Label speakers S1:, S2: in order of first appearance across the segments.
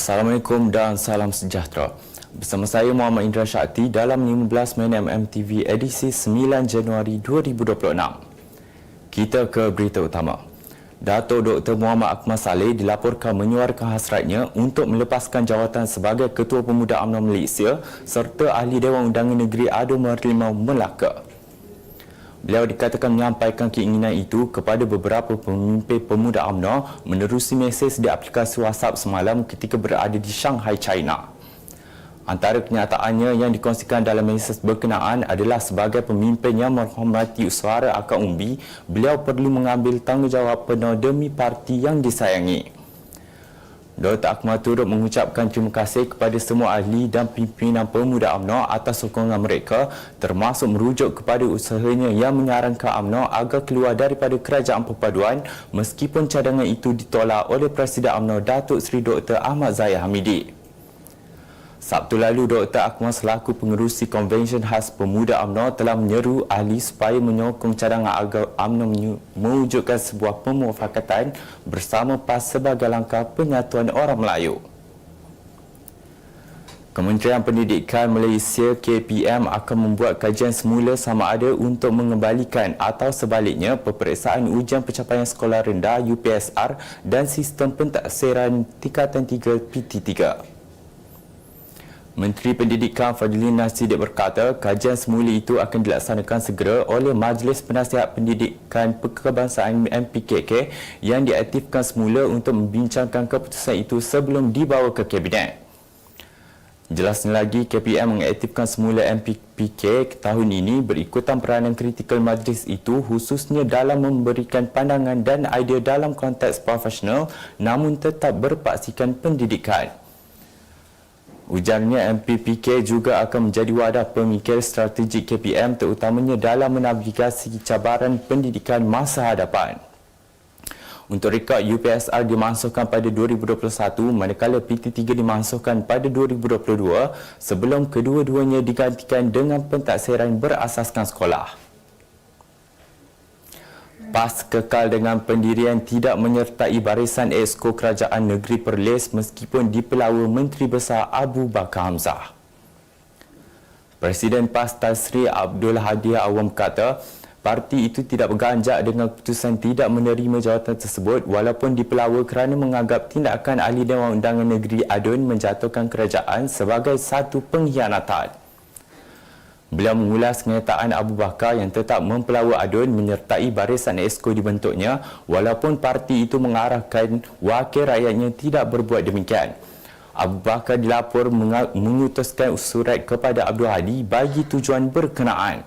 S1: Assalamualaikum dan salam sejahtera. Bersama saya Muhammad Indra Shakti dalam 15 minit MMTV edisi 9 Januari 2026. Kita ke berita utama. Dato Dr. Muhammad Akmal Saleh dilaporkan menyuarakan hasratnya untuk melepaskan jawatan sebagai Ketua Pemuda UMNO Malaysia serta Ahli Dewan Undangan Negeri Ado Merlimau Melaka. Beliau dikatakan menyampaikan keinginan itu kepada beberapa pemimpin pemuda UMNO menerusi mesej di aplikasi WhatsApp semalam ketika berada di Shanghai, China. Antara kenyataannya yang dikongsikan dalam mesej berkenaan adalah sebagai pemimpin yang menghormati suara akar umbi, beliau perlu mengambil tanggungjawab penuh demi parti yang disayangi. Dr. Akmal turut mengucapkan terima kasih kepada semua ahli dan pimpinan pemuda UMNO atas sokongan mereka termasuk merujuk kepada usahanya yang menyarankan UMNO agar keluar daripada kerajaan perpaduan meskipun cadangan itu ditolak oleh Presiden UMNO Datuk Seri Dr. Ahmad Zahid Hamidi. Sabtu lalu, Dr. Akmal selaku pengerusi Konvensyen Khas Pemuda UMNO telah menyeru ahli supaya menyokong cadangan agar UMNO mewujudkan sebuah pemufakatan bersama PAS sebagai langkah penyatuan orang Melayu. Kementerian Pendidikan Malaysia KPM akan membuat kajian semula sama ada untuk mengembalikan atau sebaliknya peperiksaan ujian pencapaian sekolah rendah UPSR dan sistem pentaksiran tingkatan 3 PT3. Menteri Pendidikan Fadlin Nasidik berkata kajian semula itu akan dilaksanakan segera oleh Majlis Penasihat Pendidikan Kebangsaan MPKK yang diaktifkan semula untuk membincangkan keputusan itu sebelum dibawa ke Kabinet. Jelasnya lagi, KPM mengaktifkan semula MPPK tahun ini berikutan peranan kritikal majlis itu khususnya dalam memberikan pandangan dan idea dalam konteks profesional namun tetap berpaksikan pendidikan. Ujarnya MPPK juga akan menjadi wadah pemikir strategi KPM terutamanya dalam menavigasi cabaran pendidikan masa hadapan. Untuk rekod UPSR dimasukkan pada 2021 manakala PT3 dimasukkan pada 2022 sebelum kedua-duanya digantikan dengan pentaksiran berasaskan sekolah. PAS kekal dengan pendirian tidak menyertai barisan Esko Kerajaan Negeri Perlis meskipun dipelawa Menteri Besar Abu Bakar Hamzah. Presiden PAS Tasri Abdul Hadi Awam kata, parti itu tidak berganjak dengan keputusan tidak menerima jawatan tersebut walaupun dipelawa kerana menganggap tindakan ahli Dewan Undangan Negeri Adun menjatuhkan kerajaan sebagai satu pengkhianatan. Beliau mengulas kenyataan Abu Bakar yang tetap mempelawa adun menyertai barisan ESCO dibentuknya walaupun parti itu mengarahkan wakil rakyatnya tidak berbuat demikian. Abu Bakar dilapor mengutuskan surat kepada Abdul Hadi bagi tujuan berkenaan.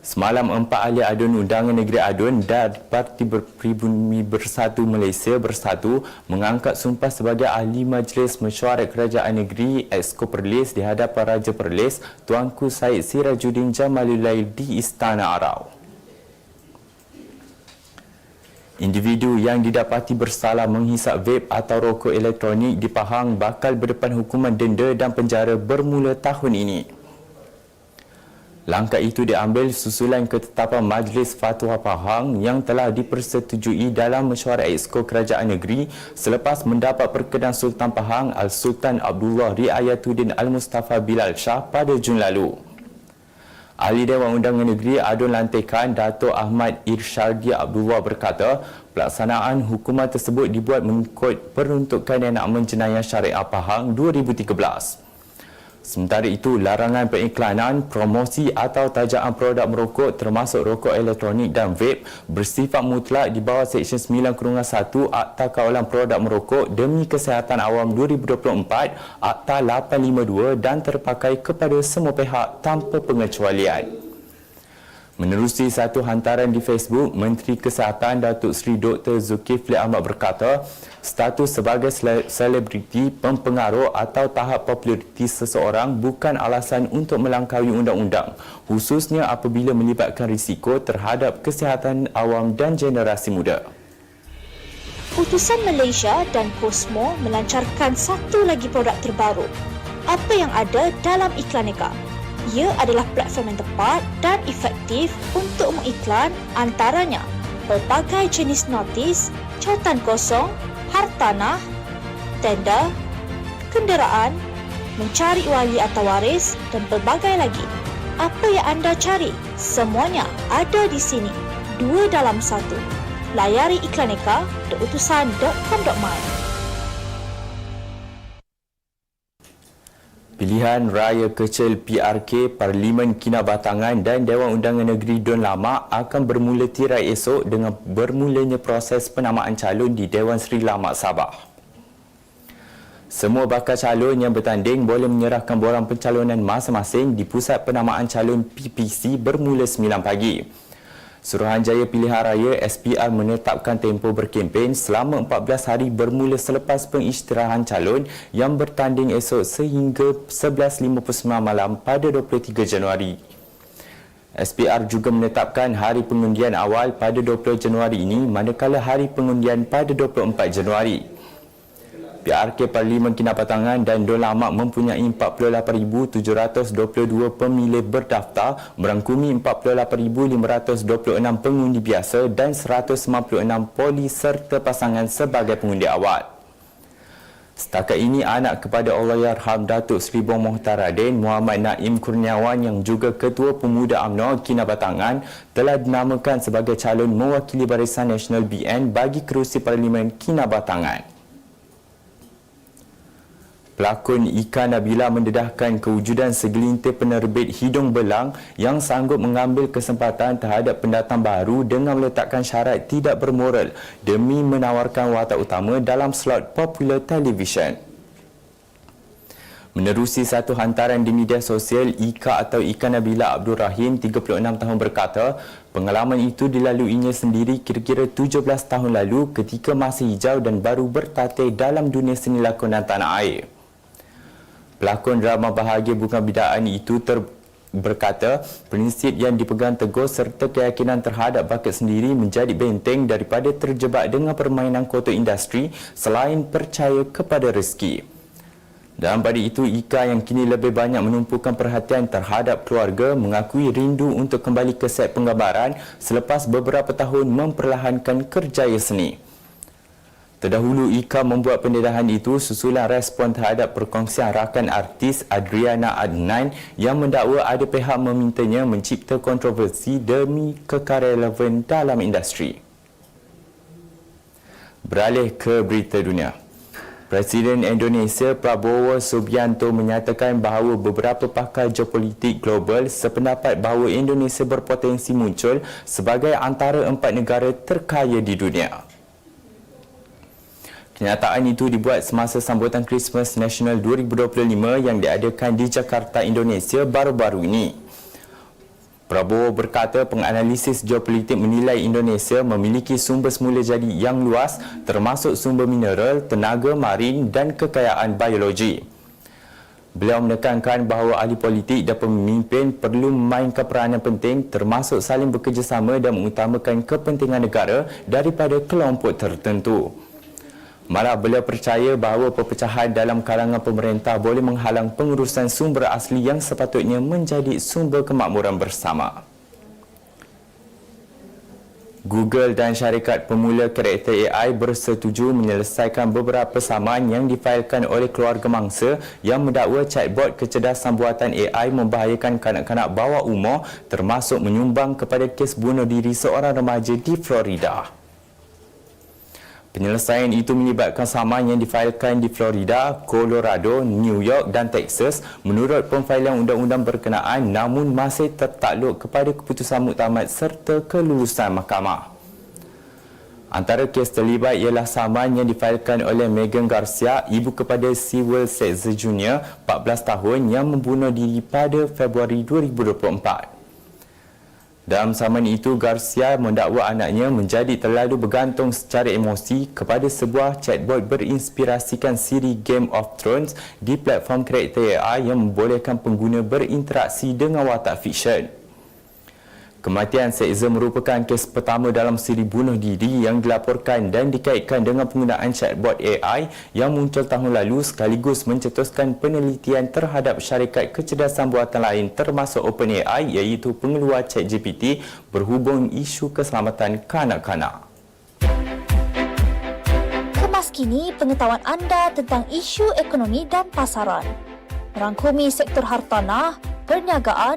S1: Semalam empat ahli adun undangan negeri adun dan Parti Pribumi Bersatu Malaysia Bersatu mengangkat sumpah sebagai ahli majlis mesyuarat kerajaan negeri Exco Perlis di hadapan Raja Perlis Tuanku Said Sirajuddin Jamalulail di Istana Arau. Individu yang didapati bersalah menghisap vape atau rokok elektronik di Pahang bakal berdepan hukuman denda dan penjara bermula tahun ini. Langkah itu diambil susulan ketetapan Majlis Fatwa Pahang yang telah dipersetujui dalam mesyuarat Exco Kerajaan Negeri selepas mendapat perkenan Sultan Pahang Al-Sultan Abdullah Riayatuddin Al-Mustafa Bilal Shah pada Jun lalu. Ahli Dewan Undangan Negeri Adun Lantikan Dato' Ahmad Irsyadi Abdullah berkata pelaksanaan hukuman tersebut dibuat mengikut peruntukan enakmen jenayah syariah Pahang 2013. Sementara itu, larangan periklanan, promosi atau tajaan produk merokok termasuk rokok elektronik dan vape bersifat mutlak di bawah Seksyen 9 Kurungan 1 Akta Kawalan Produk Merokok demi Kesihatan Awam 2024 Akta 852 dan terpakai kepada semua pihak tanpa pengecualian. Menerusi satu hantaran di Facebook, Menteri Kesihatan Datuk Seri Dr. Zulkifli Ahmad berkata, status sebagai selebriti, pempengaruh atau tahap populariti seseorang bukan alasan untuk melangkaui undang-undang, khususnya apabila melibatkan risiko terhadap kesihatan awam dan generasi muda.
S2: Utusan Malaysia dan Cosmo melancarkan satu lagi produk terbaru. Apa yang ada dalam iklan Eka? Ia adalah platform yang tepat dan efektif untuk mengiklan antaranya pelbagai jenis notis, cautan kosong, hartanah, tenda, kenderaan, mencari wali atau waris dan pelbagai lagi. Apa yang anda cari, semuanya ada di sini. Dua dalam satu. Layari iklaneka
S1: Pilihan Raya Kecil PRK Parlimen Kinabatangan dan Dewan Undangan Negeri Don Lama akan bermula tirai esok dengan bermulanya proses penamaan calon di Dewan Seri Lama Sabah. Semua bakal calon yang bertanding boleh menyerahkan borang pencalonan masing-masing di Pusat Penamaan Calon PPC bermula 9 pagi. Suruhanjaya Pilihan Raya SPR menetapkan tempoh berkempen selama 14 hari bermula selepas pengisytiharan calon yang bertanding esok sehingga 11.59 malam pada 23 Januari. SPR juga menetapkan hari pengundian awal pada 20 Januari ini manakala hari pengundian pada 24 Januari. PRK Parlimen Kinabatangan dan Don Lama mempunyai 48,722 pemilih berdaftar merangkumi 48,526 pengundi biasa dan 196 polis serta pasangan sebagai pengundi awal. Setakat ini anak kepada Allahyarham Datuk Seri Bong Mohtar Radin Muhammad Naim Kurniawan yang juga Ketua Pemuda UMNO Kinabatangan telah dinamakan sebagai calon mewakili Barisan Nasional BN bagi kerusi Parlimen Kinabatangan. Pelakon Ika Nabila mendedahkan kewujudan segelintir penerbit hidung belang yang sanggup mengambil kesempatan terhadap pendatang baru dengan meletakkan syarat tidak bermoral demi menawarkan watak utama dalam slot popular television. Menerusi satu hantaran di media sosial, Ika atau Ika Nabila Abdul Rahim, 36 tahun berkata, pengalaman itu dilaluinya sendiri kira-kira 17 tahun lalu ketika masih hijau dan baru bertatih dalam dunia seni lakonan tanah air. Pelakon drama Bahagia Bunga Bidaan itu ter berkata prinsip yang dipegang teguh serta keyakinan terhadap bakat sendiri menjadi benteng daripada terjebak dengan permainan kotor industri selain percaya kepada rezeki. Dalam pada itu, Ika yang kini lebih banyak menumpukan perhatian terhadap keluarga mengakui rindu untuk kembali ke set penggambaran selepas beberapa tahun memperlahankan kerjaya seni. Terdahulu Ika membuat pendedahan itu susulan respon terhadap perkongsian rakan artis Adriana Adnan yang mendakwa ada pihak memintanya mencipta kontroversi demi kekal relevan dalam industri. Beralih ke berita dunia. Presiden Indonesia Prabowo Subianto menyatakan bahawa beberapa pakar geopolitik global sependapat bahawa Indonesia berpotensi muncul sebagai antara empat negara terkaya di dunia. Kenyataan itu dibuat semasa sambutan Christmas National 2025 yang diadakan di Jakarta, Indonesia baru-baru ini. Prabowo berkata penganalisis geopolitik menilai Indonesia memiliki sumber semula jadi yang luas termasuk sumber mineral, tenaga marin dan kekayaan biologi. Beliau menekankan bahawa ahli politik dan pemimpin perlu memainkan peranan penting termasuk saling bekerjasama dan mengutamakan kepentingan negara daripada kelompok tertentu. Malah beliau percaya bahawa perpecahan dalam kalangan pemerintah boleh menghalang pengurusan sumber asli yang sepatutnya menjadi sumber kemakmuran bersama. Google dan syarikat pemula karakter AI bersetuju menyelesaikan beberapa saman yang difailkan oleh keluarga mangsa yang mendakwa chatbot kecerdasan buatan AI membahayakan kanak-kanak bawah umur termasuk menyumbang kepada kes bunuh diri seorang remaja di Florida. Penyelesaian itu melibatkan saman yang difailkan di Florida, Colorado, New York dan Texas menurut pemfailan undang-undang berkenaan namun masih tertakluk kepada keputusan muktamad serta kelulusan mahkamah. Antara kes terlibat ialah saman yang difailkan oleh Megan Garcia, ibu kepada Sewell Setzer Jr., 14 tahun yang membunuh diri pada Februari 2024. Dalam saman itu, Garcia mendakwa anaknya menjadi terlalu bergantung secara emosi kepada sebuah chatbot berinspirasikan siri Game of Thrones di platform karakter AI yang membolehkan pengguna berinteraksi dengan watak fiksyen. Kematian Seiza merupakan kes pertama dalam siri bunuh diri yang dilaporkan dan dikaitkan dengan penggunaan chatbot AI yang muncul tahun lalu sekaligus mencetuskan penelitian terhadap syarikat kecerdasan buatan lain termasuk OpenAI iaitu pengeluar ChatGPT berhubung isu keselamatan kanak-kanak
S2: Kelas kini pengetahuan anda tentang isu ekonomi dan pasaran. Merangkumi sektor hartanah, perniagaan,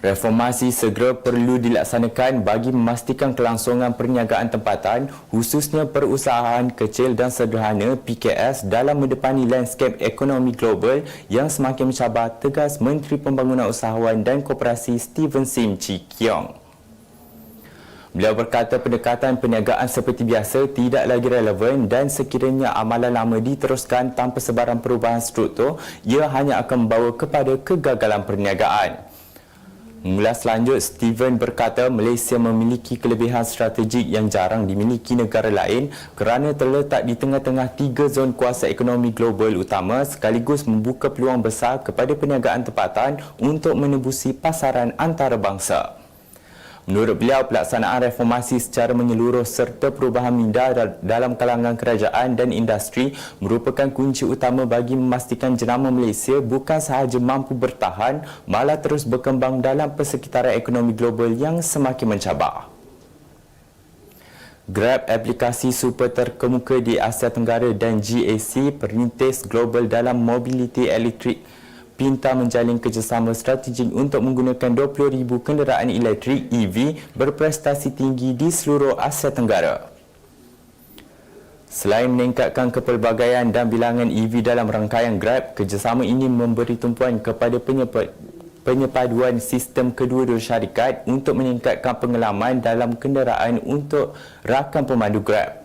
S1: Reformasi segera perlu dilaksanakan bagi memastikan kelangsungan perniagaan tempatan khususnya perusahaan kecil dan sederhana PKS dalam mendepani landscape ekonomi global yang semakin mencabar tegas Menteri Pembangunan Usahawan dan Koperasi Steven Sim Chi Kiong. Beliau berkata pendekatan perniagaan seperti biasa tidak lagi relevan dan sekiranya amalan lama diteruskan tanpa sebarang perubahan struktur, ia hanya akan membawa kepada kegagalan perniagaan. Mengulas lanjut, Steven berkata Malaysia memiliki kelebihan strategik yang jarang dimiliki negara lain kerana terletak di tengah-tengah tiga zon kuasa ekonomi global utama sekaligus membuka peluang besar kepada perniagaan tempatan untuk menembusi pasaran antarabangsa. Menurut beliau, pelaksanaan reformasi secara menyeluruh serta perubahan minda dalam kalangan kerajaan dan industri merupakan kunci utama bagi memastikan jenama Malaysia bukan sahaja mampu bertahan, malah terus berkembang dalam persekitaran ekonomi global yang semakin mencabar. Grab, aplikasi super terkemuka di Asia Tenggara dan GAC perintis global dalam mobiliti elektrik Pinta menjalin kerjasama strategik untuk menggunakan 20,000 kenderaan elektrik EV berprestasi tinggi di seluruh Asia Tenggara. Selain meningkatkan kepelbagaian dan bilangan EV dalam rangkaian Grab, kerjasama ini memberi tumpuan kepada penyepaduan sistem kedua-dua syarikat untuk meningkatkan pengalaman dalam kenderaan untuk rakan pemandu Grab.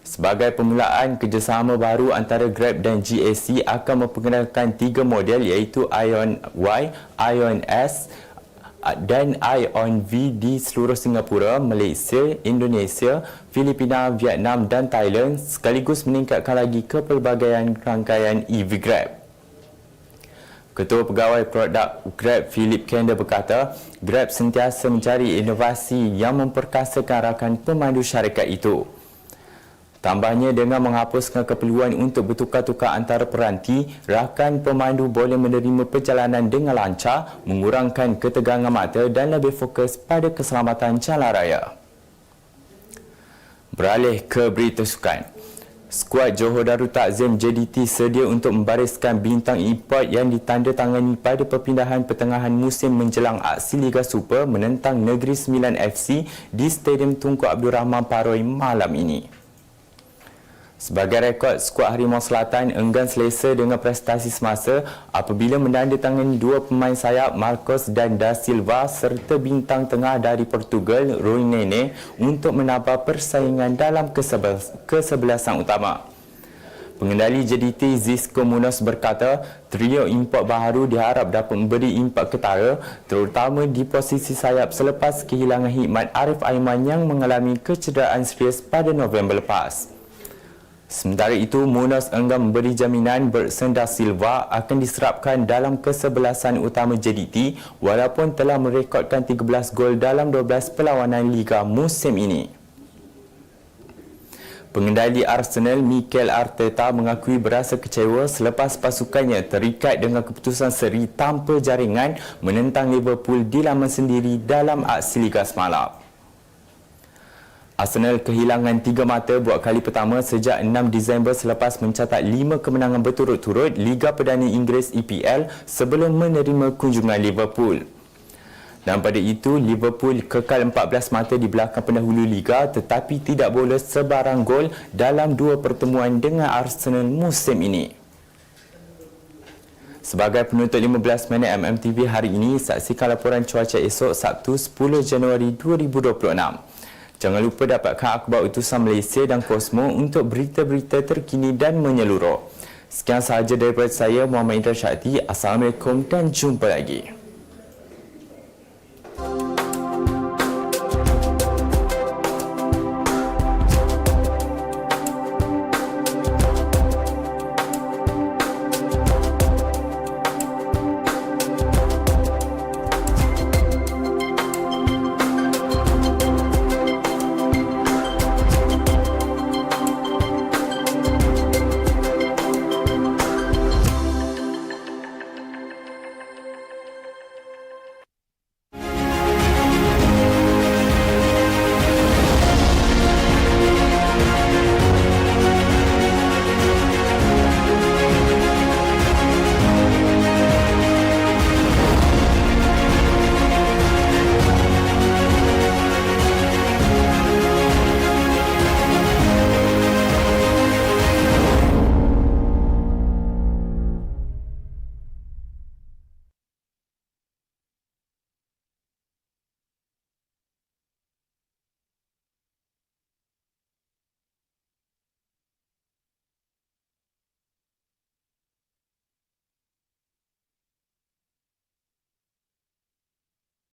S1: Sebagai permulaan, kerjasama baru antara Grab dan GAC akan memperkenalkan tiga model iaitu Ion Y, Ion S dan Ion V di seluruh Singapura, Malaysia, Indonesia, Filipina, Vietnam dan Thailand sekaligus meningkatkan lagi kepelbagaian rangkaian EV Grab. Ketua Pegawai Produk Grab Philip Kender berkata, Grab sentiasa mencari inovasi yang memperkasakan rakan pemandu syarikat itu. Tambahnya dengan menghapuskan keperluan untuk bertukar-tukar antara peranti, rakan pemandu boleh menerima perjalanan dengan lancar, mengurangkan ketegangan mata dan lebih fokus pada keselamatan jalan raya. Beralih ke berita sukan. Skuad Johor Darul Takzim JDT sedia untuk membariskan bintang import yang ditandatangani pada perpindahan pertengahan musim menjelang aksi Liga Super menentang Negeri Sembilan FC di Stadium Tunku Abdul Rahman Paroi malam ini. Sebagai rekod, skuad Harimau Selatan enggan selesa dengan prestasi semasa apabila menandatangani dua pemain sayap Marcos dan Da Silva serta bintang tengah dari Portugal, Roy Nene untuk menambah persaingan dalam kesebelasan utama. Pengendali JDT Zisco Munoz berkata, trio import baharu diharap dapat memberi impak ketara terutama di posisi sayap selepas kehilangan hikmat Arif Aiman yang mengalami kecederaan serius pada November lepas. Sementara itu, Munas enggan memberi jaminan Bersenda Silva akan diserapkan dalam kesebelasan utama JDT walaupun telah merekodkan 13 gol dalam 12 perlawanan Liga musim ini. Pengendali Arsenal Mikel Arteta mengakui berasa kecewa selepas pasukannya terikat dengan keputusan seri tanpa jaringan menentang Liverpool di laman sendiri dalam aksi Liga semalam. Arsenal kehilangan tiga mata buat kali pertama sejak 6 Disember selepas mencatat lima kemenangan berturut-turut Liga Perdana Inggeris EPL sebelum menerima kunjungan Liverpool. Dan pada itu, Liverpool kekal 14 mata di belakang pendahulu Liga tetapi tidak boleh sebarang gol dalam dua pertemuan dengan Arsenal musim ini. Sebagai penutup 15 minit MMTV hari ini, saksikan laporan cuaca esok Sabtu 10 Januari 2026. Jangan lupa dapatkan akhbar utusan Malaysia dan Kosmo untuk berita-berita terkini dan menyeluruh. Sekian sahaja daripada saya, Muhammad Indra Syakti. Assalamualaikum dan jumpa lagi.